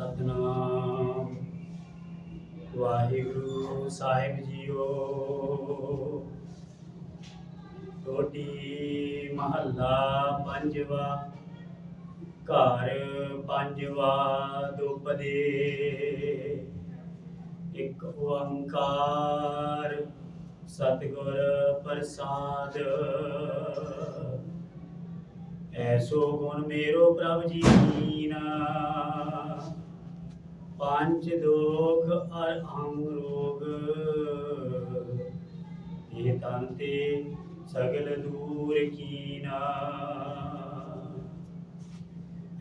ਸਤਨਾਮ। ਵਾਹਿਗੁਰੂ ਸਾਹਿਬ ਜੀਓ। ਟੋਟੀ ਮਹੱਲਾ ਪੰਜਵਾ, ਘਰ ਪੰਜਵਾ ਦੁਪਦੇ ਇੱਕ ਓੰਕਾਰ ਸਤਿਗੁਰ ਪ੍ਰਸਾਦ। ਐਸੋ ਗੁਣ ਮੇਰੋ ਪ੍ਰਭ ਜੀ ਨਾ पंच दोख और अंग सगल दूर कीना।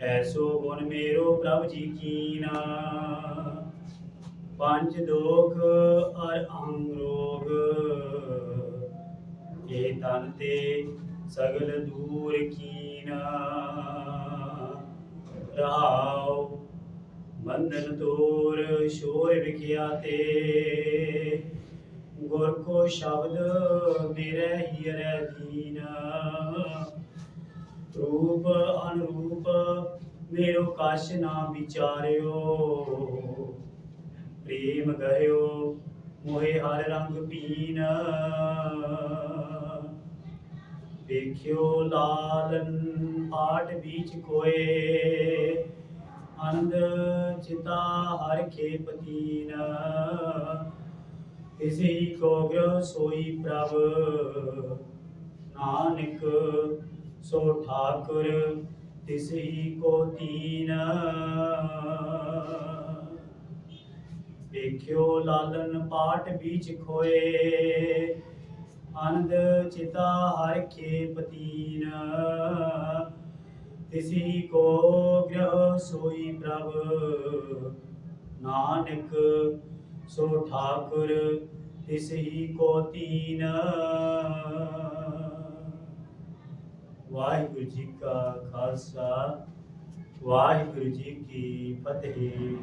ऐसो गुण मेरो प्रभु जी कीना। पंच दोख और अंग ते सगल दूर की रहाओ बंधन तो ਸ਼ੋਰ ਵਿਖਿਆ ਤੇ। ਗੁਰ ਕੋ ਸ਼ਬਦ ਮੇਰੇ ਹੀਰੇ ਦੀਨਾ। ਰੂਪ ਅਨਰੂਪ ਮੇਰੋ ਕਛ ਨਾ ਵਿਚਾਰਿਓ। ਪ੍ਰੇਮ ਗਇਓ ਮੋਹਿ ਹਰ ਰੰਗ ਪੀਨ। ਵੇਖਿਓ ਲਾਲਨ ਆਟ ਵਿੱਚ ਕੋਏ। ਆਨੰਦ ਚਿਤਾ ਹਰ ਖੇਪਤੀਨ। ਇਸੇ ਕੋ ਗ੍ਰਹ ਸੋਈ ਪ੍ਰਭ, ਨਾਨਕ ਸੋ ਠਾਕੁਰ ਤਿਸਹੀ ਕੋ ਤੀਨ ਵੇਖਿਓ ਲਾਲਨ ਪਾਟ ਵਿੱਚ ਖੋਏ ਆਨੰਦ ਚਿਤਾ ਹਰ ਖੇਪਤੀਨ। ਤਿਸੀ ਕੋ ਸੋਈ ਪ੍ਰਭ, ਨਾਨਕ, ਸੋ ਠਾਕੁਰ, ਤਿਸਹੀ ਕੋ ਤੀਨ। ਵਾਹਿਗੁਰੂ ਜੀ ਕਾ ਖਾਲਸਾ, ਵਾਹਿਗੁਰੂ ਜੀ ਕੀ ਫਤਿਹ।